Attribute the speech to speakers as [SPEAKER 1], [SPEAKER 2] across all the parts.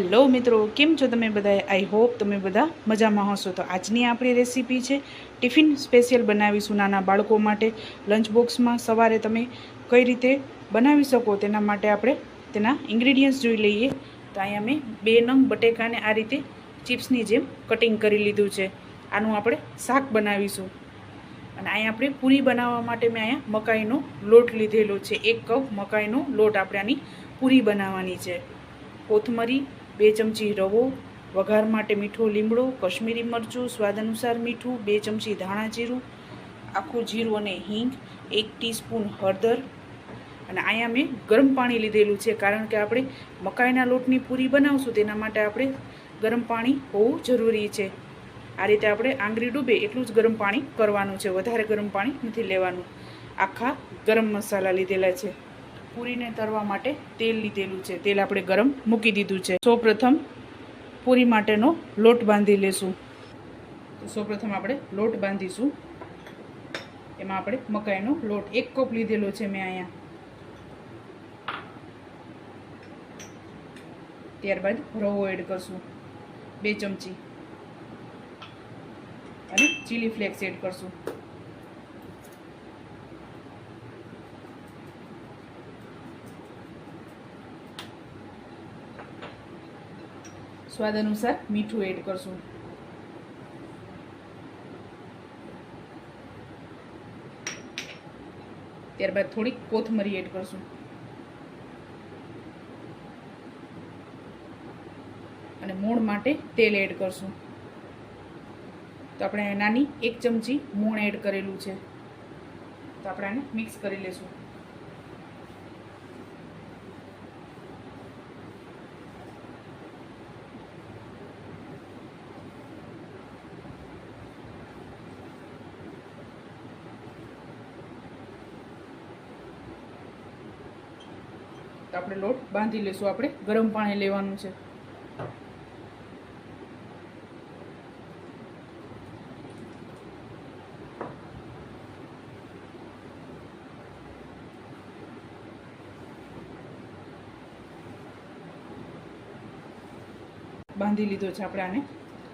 [SPEAKER 1] Hello મિત્રો, કેમ છો તમે બધા આઈ હોપ તમે બધા મજામાં હશો. તો આજની આપણી રેસીપી છે ટિફિન સ્પેશિયલ બનાવીશું નાના બાળકો માટે. લંચ બોક્સમાં સવારે તમે કઈ રીતે બનાવી શકો તેના માટે આપણે તેના ઇન્ગ્રીડિયન્ટ્સ જોઈ લઈએ. તો અહીંયા મેં બે નંગ બટેકાને આ રીતે ચિપ્સની જેમ કટિંગ કરી લીધું છે. આનું આપણે શાક બનાવીશું. અને અહીંયા આપણે પૂરી બનાવવા માટે મેં અહીંયા મકાઈનો લોટ લીધેલો છે. એક કપ મકાઈનો લોટ આપણે આની પૂરી બનાવવાની છે. કોથમરી બે ચમચી રવો, વઘાર માટે મીઠો લીમડો, કશ્મીરી મરચું, સ્વાદ અનુસાર મીઠું, બે ચમચી ધાણા જીરું, આખું જીરું અને હિંગ, એક ટીસ્પૂન હળદર. અને અહીંયા મેં ગરમ પાણી લીધેલું છે, કારણ કે આપણે મકાઈના લોટની પૂરી બનાવશું, તેના માટે આપણે ગરમ પાણી હોવું જરૂરી છે. આ રીતે આપણે આંગળી ડૂબે એટલું જ ગરમ પાણી કરવાનું છે, વધારે ગરમ પાણી નથી લેવાનું. આખા ગરમ મસાલા લીધેલા છે. પૂરીને તરવા માટે તેલ લીધેલું છે. તેલ આપણે ગરમ મૂકી દીધું છે. સૌપ્રથમ પૂરી માટેનો લોટ બાંધી લેશું. તો સૌપ્રથમ આપણે લોટ બાંધીશું. એમાં આપણે મકાઈનો લોટ એક કપ લીધેલો છે મેં અહીંયા. ત્યારબાદ રવો એડ કરશું. બે ચમચી. અને ચીલી ફ્લેક્સ એડ કરશું. સ્વાદ અનુસાર મીઠું એડ કરશું. ત્યારબાદ થોડીક કોથમરી એડ કરશું. અને મૂળ માટે તેલ એડ કરશું. તો આપણે નાની એક ચમચી મૂણ એડ કરેલું છે. તો આપણે આને મિક્સ કરી લેશું. આપણે લોટ બાંધી લેશું. આપણે ગરમ પાણી લેવાનું છે. બાંધી લીધો છે આપણે આને.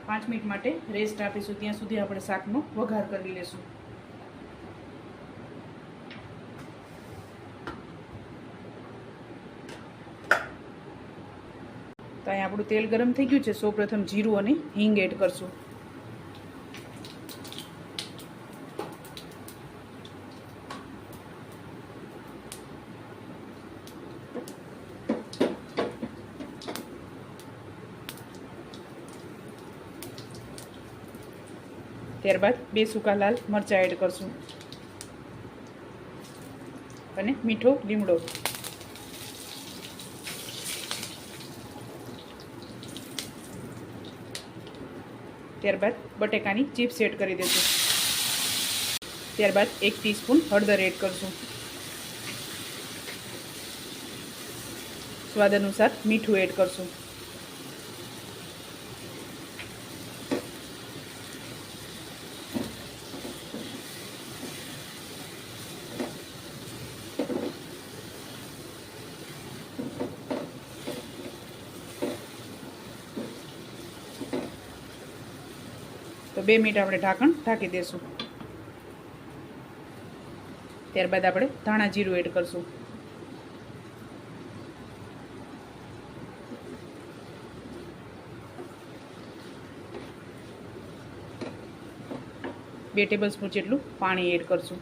[SPEAKER 1] પાંચ મિનિટ માટે રેસ્ટ આપીશું. ત્યાં સુધી આપણે શાકનો વઘાર કરી લેશું. તો અહીંયા આપણું તેલ ગરમ થઈ ગયું છે સૌપ્રથમ જીરું અને હિંગ એડ કરશું. ત્યારબાદ બે સૂકા લાલ મરચાં એડ કરશું. અને મીઠો લીમડો. ત્યારબાદ બટેકાની ચિપ્સ એડ કરી દેશું ત્યારબાદ એક ટીસ્પૂન હળદર એડ કરશું. સ્વાદ અનુસાર મીઠું એડ કરશું. તો બે મિનિટ આપણે ઢાંકણ ઢાંકી દઈશું ત્યારબાદ આપણે ધાણા જીરું એડ કરશું. બે ટેબલ સ્પૂન જેટલું પાણી એડ કરશું.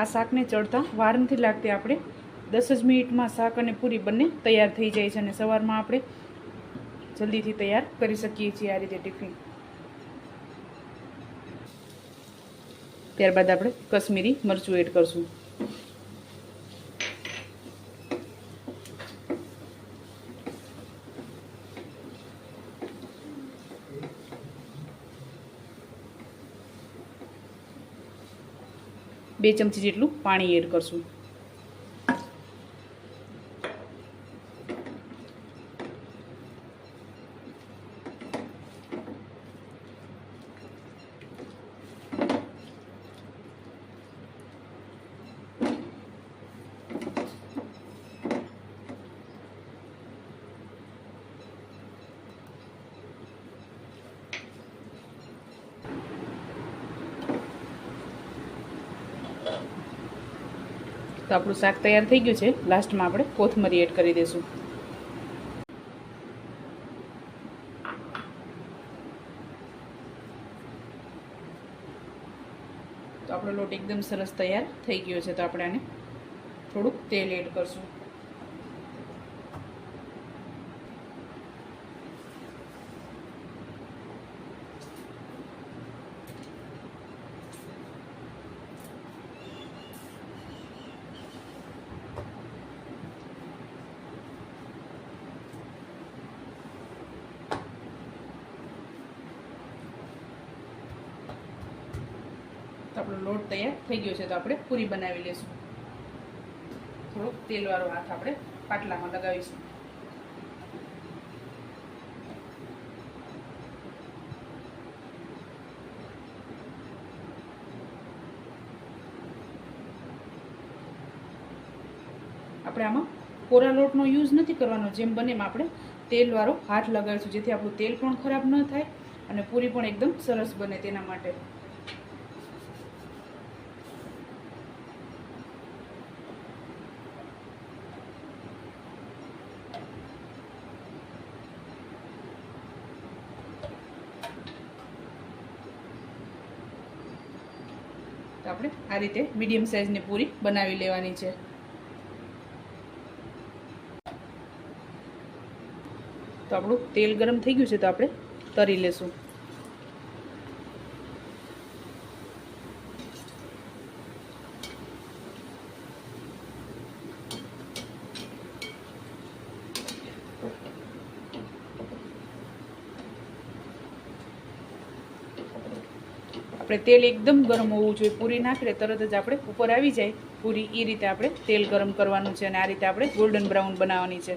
[SPEAKER 1] આ શાકને ચડતા વાર નથી લાગતી આપણે દસ જ મિનિટમાં શાક અને પૂરી બંને તૈયાર થઈ જાય છે અને સવારમાં આપણે જલ્દીથી તૈયાર કરી શકીએ છીએ આ રીતે ટિફિન. ત્યારબાદ આપણે કશ્મીરી મરચું એડ કરશું. બે ચમચી જેટલું પાણી એડ કરશું. તો આપણું શાક તૈયાર થઈ ગયું છે. લાસ્ટમાં આપણે કોથમરી એડ કરી દઈશું. તો આપણો લોટ એકદમ સરસ તૈયાર થઈ ગયો છે. તો આપણે આને થોડુંક તેલ એડ કરશું. આપણો લોટ તૈયાર થઈ ગયો છે, તો આપણે પૂરી બનાવી લઈશું. થોડોક તેલવાળો હાથ આપણે પાટલામાં લગાવીશું. આપણે આમાં કોરા લોટનો યુઝ નથી કરવાનો, જેમ બને એમ આપણે તેલવાળો હાથ લગાવીશું, જેથી આપણું તેલ પણ ખરાબ ન થાય અને પૂરી પણ એકદમ સરસ બને તેના માટે. આપણે આ રીતે મીડિયમ સાઇઝની પૂરી બનાવી લેવાની છે. તો આપણું તેલ ગરમ થઈ ગયું છે તો આપણે તરી લેશું. આપણે તેલ એકદમ ગરમ હોવું જોઈએ. પૂરી નાખીએ તરત જ આપણે ઉપર આવી જાય. પૂરી એ રીતે આપણે તેલ ગરમ કરવાનું છે અને આ રીતે આપણે ગોલ્ડન બ્રાઉન બનાવવાની છે.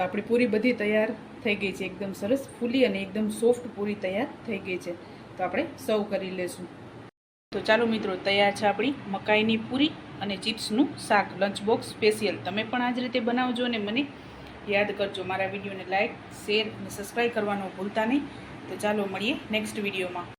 [SPEAKER 1] તો આપણી પૂરી બધી તૈયાર થઈ ગઈ છે. એકદમ સરસ, ફૂલી અને એકદમ સોફ્ટ પૂરી તૈયાર થઈ ગઈ છે. તો આપણે સર્વ કરી લેશું. તો ચાલો મિત્રો, તૈયાર છે આપણી મકાઈની પૂરી અને ચિપ્સનું શાક. લંચ બોક્સ સ્પેશિયલ તમે પણ આ જ રીતે બનાવજો અને મને યાદ કરજો. મારા વિડીયોને લાઇક શેર અને સબસ્ક્રાઈબ કરવાનું ભૂલતા નહીં. તો ચાલો મળીએ નેક્સ્ટ વિડીયોમાં.